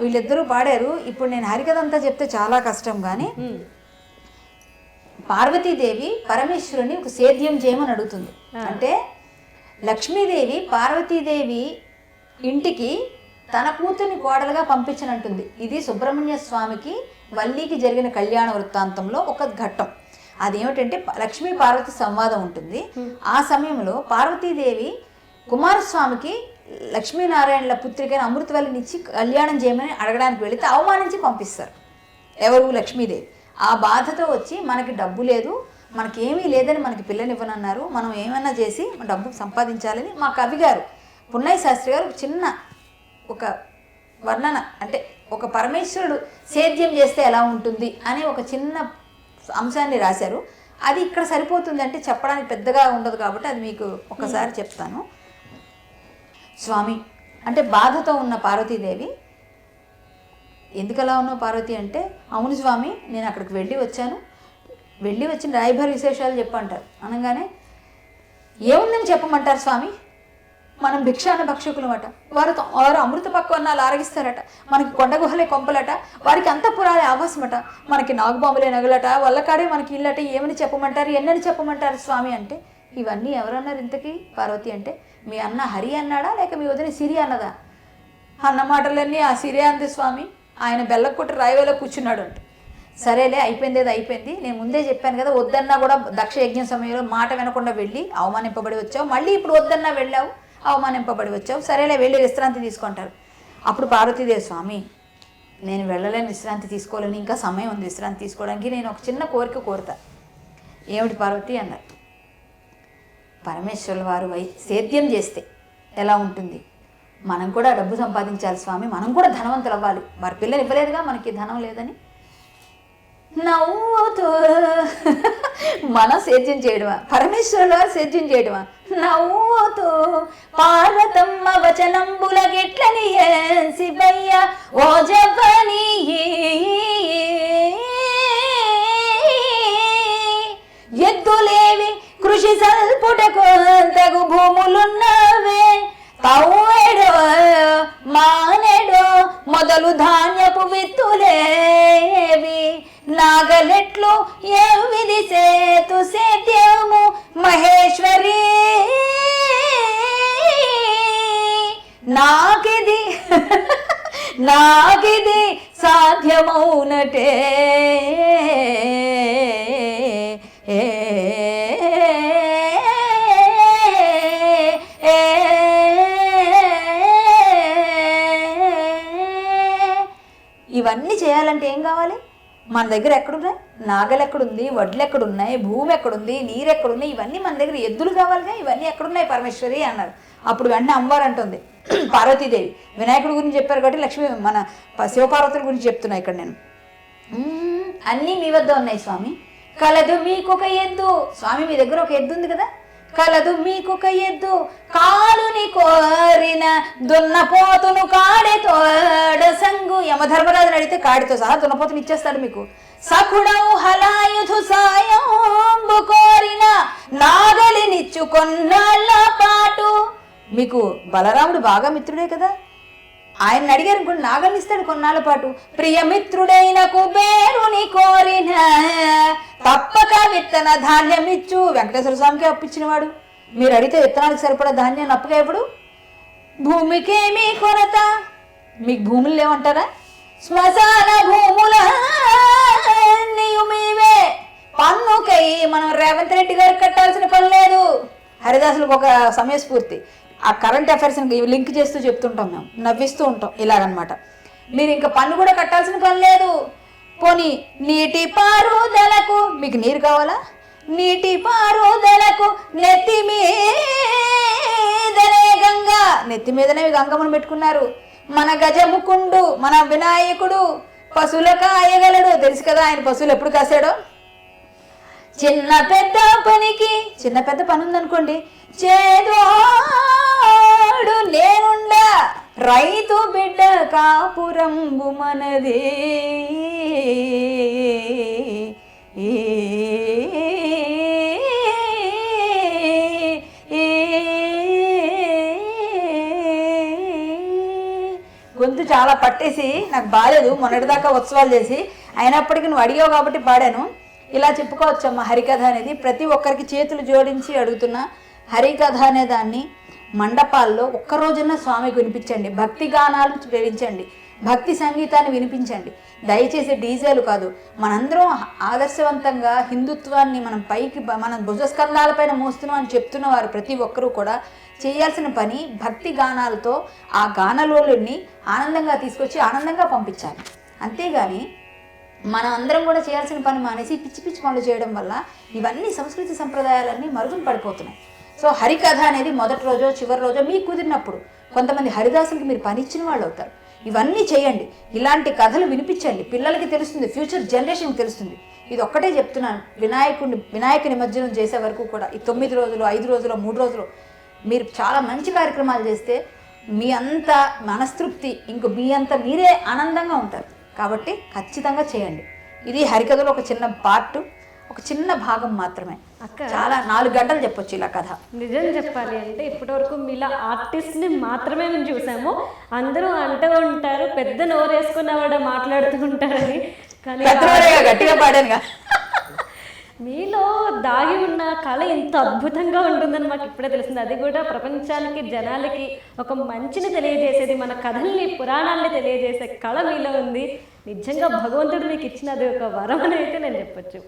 వీళ్ళిద్దరూ పాడారు. ఇప్పుడు నేను హరికథ అంతా చెప్తే చాలా కష్టం కానీ పార్వతీదేవి పరమేశ్వరుని ఒక సేద్యం చేయమని అడుగుతుంది. అంటే లక్ష్మీదేవి పార్వతీదేవి ఇంటికి తన కూతుర్ని కోడలుగా పంపించనంటుంది ఇది సుబ్రహ్మణ్య స్వామికి వల్లికి జరిగిన కళ్యాణ వృత్తాంతంలో ఒక ఘట్టం. అదేమిటంటే లక్ష్మీ పార్వతి సంవాదం ఉంటుంది. ఆ సమయంలో పార్వతీదేవి కుమారస్వామికి లక్ష్మీనారాయణల పుత్రికైన అమృతవల్లినిచ్చి కళ్యాణం చేయమని అడగడానికి వెళితే అవమానించి పంపిస్తారు. ఎవరు లక్ష్మీదేవి? ఆ బాధతో వచ్చి మనకి డబ్బు లేదు మనకేమీ లేదని మనకి పిల్లనివ్వనన్నారు మనం ఏమైనా చేసి డబ్బు సంపాదించాలని మా కవి గారు పున్నయ్య శాస్త్రి గారు చిన్న ఒక వర్ణన అంటే ఒక పరమేశ్వరుడు సేద్యం చేస్తే ఎలా ఉంటుంది అనే ఒక చిన్న అంశాన్ని రాశారు. అది ఇక్కడ సరిపోతుంది అంటే చెప్పడానికి పెద్దగా ఉండదు కాబట్టి అది మీకు ఒకసారి చెప్తాను. స్వామి అంటే బాధతో ఉన్న పార్వతీదేవి ఎందుకలా ఉన్నావు పార్వతి అంటే అవును స్వామి నేను అక్కడికి వెళ్ళి వచ్చాను. వెళ్ళి వచ్చిన రాయభారి విశేషాలు చెప్పంటారు. అనగానే ఏముందని చెప్పమంటారు స్వామి? మనం భిక్షాన భక్షకులమట వారు వారు అమృత పక్వన్నాలు ఆరగిస్తారట మనకి కొండగుహలే కొంపలట వారికి అంతఃపురాలే ఆవాసమట మనకి నాగుబాంబులే నగలట వల్లకాడే మనకి ఇల్లట ఏమని చెప్పమంటారు ఎన్నని చెప్పమంటారు స్వామి అంటే ఇవన్నీ ఎవరన్నారు ఇంతకీ పార్వతి అంటే? మీ అన్న హరి అన్నాడా లేక మీ వదిన సిరి అన్నదా? అన్న మాటలన్నీ ఆ సిరి అంది స్వామి. ఆయన బెల్లకొట్టి రాయవేలో కూర్చున్నాడు అంట సరేలే అయిపోయింది ఏదో అయిపోయింది. నేను ముందే చెప్పాను కదా వద్దన్నా కూడా దక్ష యజ్ఞం సమయంలో మాట వినకుండా వెళ్ళి అవమానింపబడి వచ్చావు. మళ్ళీ ఇప్పుడు వద్దన్నా వెళ్ళావు అవమానింపబడి వచ్చావు. సరేలే వెళ్ళి విశ్రాంతి తీసుకుంటారు. అప్పుడు పార్వతీదేవి స్వామి నేను వెళ్ళలేని విశ్రాంతి తీసుకోలేను. ఇంకా సమయం ఉంది. విశ్రాంతి తీసుకోవడానికి నేను ఒక చిన్న కోరిక కోరుతా. ఏమిటి పార్వతి? అన్నారు. పరమేశ్వరుల వారు వై సేద్యం చేస్తే ఎలా ఉంటుంది? మనం కూడా డబ్బు సంపాదించాలి స్వామి మనం కూడా ధనవంతులు అవ్వాలి వారి పిల్లలు ఇవ్వలేదుగా మనకి ధనం లేదని? నవ్వుతో మన సేద్యం చేయడమా? పరమేశ్వరుల వారు సేద్యం చేయడమా? నవ్వుతో పార్వతమ్మ వచనంబుల గిట్లని శివయ్య ఓ జపని ధాన్యపు విత్తులేవి నాగలెట్లు ఎవిది సేతు సేద్యము మహేశ్వరి. నాకిది నాకిది సాధ్యమౌనటే. ఇవన్నీ చేయాలంటే ఏం కావాలి? మన దగ్గర ఎక్కడున్నాయి? నాగలు ఎక్కడుంది? వడ్లు ఎక్కడున్నాయి? భూమి ఎక్కడుంది? నీరు ఎక్కడున్నాయి ఇవన్నీ మన దగ్గర ఎద్దులు కావాలిగా? ఇవన్నీ ఎక్కడున్నాయి పరమేశ్వరి అన్నారు. అప్పుడు వెంటనే అమ్మవారు అంటుంది పార్వతీదేవి వినాయకుడి గురించి చెప్పారు కాబట్టి లక్ష్మి మన శివపార్వతుల గురించి చెప్తున్నా ఇక్కడ నేను. అన్నీ మీ వద్ద ఉన్నాయి స్వామి. కలదు మీకొక ఎద్దు. స్వామి మీ దగ్గర ఒక ఎద్దు ఉంది కదా? కలదు మీకొక ఎద్దు. కాలుని కోరిన దున్నపోతును కాడెతోడ సంగు యమధర్మరాజుని అడిగితే కాడితో సహా దున్నపోతుని ఇచ్చేస్తాడు మీకు. సఖుడవు హలాయుధు సాయంబు కోరిన నాగలినిచ్చు కొన్నాళ్ళ పాటు. మీకు బలరాముడు బాగా మిత్రుడే కదా? ఆయన అడిగారు ఇంకోటి నాగల్ని ఇస్తాడు కొన్నాళ్ళ పాటు. ప్రియమిత్రుడైన కుబేరుని కోరిన తప్పక విత్తన ధాన్యం ఇచ్చు. వెంకటేశ్వర స్వామికి అప్పించినవాడు మీరు అడిగితే విత్తనాలకు సరిపడా ధాన్యాన్ని అప్పగా ఎప్పుడు భూమికేమీ కొరత. మీకు భూములు లేవంటారా? శ్మశాన భూముల మీవే పన్నుకై మనం రేవంత్ రెడ్డి గారు కట్టాల్సిన పని లేదు. హరిదాసులకు ఒక సమయస్ఫూర్తి. ఆ కరెంట్ అఫైర్స్ లింక్ చేస్తూ చెప్తుంటాం మేము. నవ్విస్తూ ఉంటాం ఇలాగనమాట. మీరు ఇంకా పన్ను కూడా కట్టాల్సిన పని లేదు. పోనీ నీటి పారుదలకు మీకు నీరు కావాలా? నీటి పారుదలకు నెత్తి మీదనే గంగ. నెత్తి మీదనే గంగమ్మను పెట్టుకున్నారు. మన గజముకుండు మన వినాయకుడు పశువుల కాయగలడు తెలుసు కదా ఆయన పశువులు ఎప్పుడు కాసాడో చిన్న పెద్ద పనికి చిన్న పెద్ద పని ఉందనుకోండి చేదోడు నేనుండ రైతు బిడ్డ కాపురంబు మనదే. గొంతు చాలా పట్టేసి నాకు బాలేదు. మొన్నటిదాకా ఉత్సవాలు చేసి. అయినప్పటికీ నువ్వు అడిగావు కాబట్టి పాడాను. ఇలా చెప్పుకోవచ్చమ్మా హరికథ అనేది. ప్రతి ఒక్కరికి చేతులు జోడించి అడుగుతున్న హరికథ అనే దాన్ని మండపాల్లో ఒక్క రోజున స్వామికి వినిపించండి. భక్తి గానాలు వినిపించండి భక్తి సంగీతాన్ని వినిపించండి. దయచేసి డీజేలు కాదు మనందరం ఆదర్శవంతంగా హిందుత్వాన్ని మనం పైకి మన భుజస్కంధాలపైన మోస్తున్నాం అని చెప్తున్న వారు ప్రతి ఒక్కరూ కూడా చేయాల్సిన పని భక్తి గానాలతో ఆ గానలోళ్ళని ఆనందంగా తీసుకొచ్చి ఆనందంగా పంపించాలి. అంతేగాని మనం అందరం కూడా చేయాల్సిన పని మానేసి పిచ్చి పిచ్చి పనులు చేయడం వల్ల ఇవన్నీ సంస్కృతి సంప్రదాయాలన్నీ మరుగున పడిపోతున్నాయి. సో హరికథ అనేది మొదటి రోజో చివరి రోజో మీకు కుదిరినప్పుడు కొంతమంది హరిదాసులకి మీరు పని ఇచ్చిన వాళ్ళు అవుతారు ఇవన్నీ చేయండి. ఇలాంటి కథలు వినిపించండి. పిల్లలకి తెలుస్తుంది ఫ్యూచర్ జనరేషన్కి తెలుస్తుంది. ఇది ఒక్కటే చెప్తున్నాను. వినాయకుడిని వినాయక నిమజ్జనం చేసే వరకు కూడా ఈ తొమ్మిది రోజులు ఐదు రోజులు మూడు రోజులు మీరు చాలా మంచి కార్యక్రమాలు చేస్తే మీ అంత మనస్తృప్తి ఇంక మీ అంత మీరే ఆనందంగా ఉంటారు. కాబట్టి ఖచ్చితంగా చేయండి. ఇది హరికథలో ఒక చిన్న పార్ట్ ఒక చిన్న భాగం మాత్రమే. చాలా నాలుగు గంటలు చెప్పొచ్చు ఇలా కథ. నిజం చెప్పాలి అంటే ఇప్పటివరకు మీలా ఆర్టిస్ట్ని మాత్రమే మేము చూసాము. అందరూ అంటూ ఉంటారు పెద్ద నోరు వేసుకున్న వాడు మాట్లాడుతూ ఉంటారని. కానీ గట్టిగా పాడానుగా మీలో దాగి ఉన్న కళ ఎంత అద్భుతంగా ఉంటుందని మాకు ఇప్పుడే తెలిసింది. అది కూడా ప్రపంచానికి జనాలకి ఒక మంచిని తెలియజేసేది మన కథల్ని పురాణాల్ని తెలియజేసే కళ మీలో ఉంది. నిజంగా భగవంతుడు మీకు ఇచ్చినది ఒక వరం అని అయితే నేను చెప్పొచ్చు.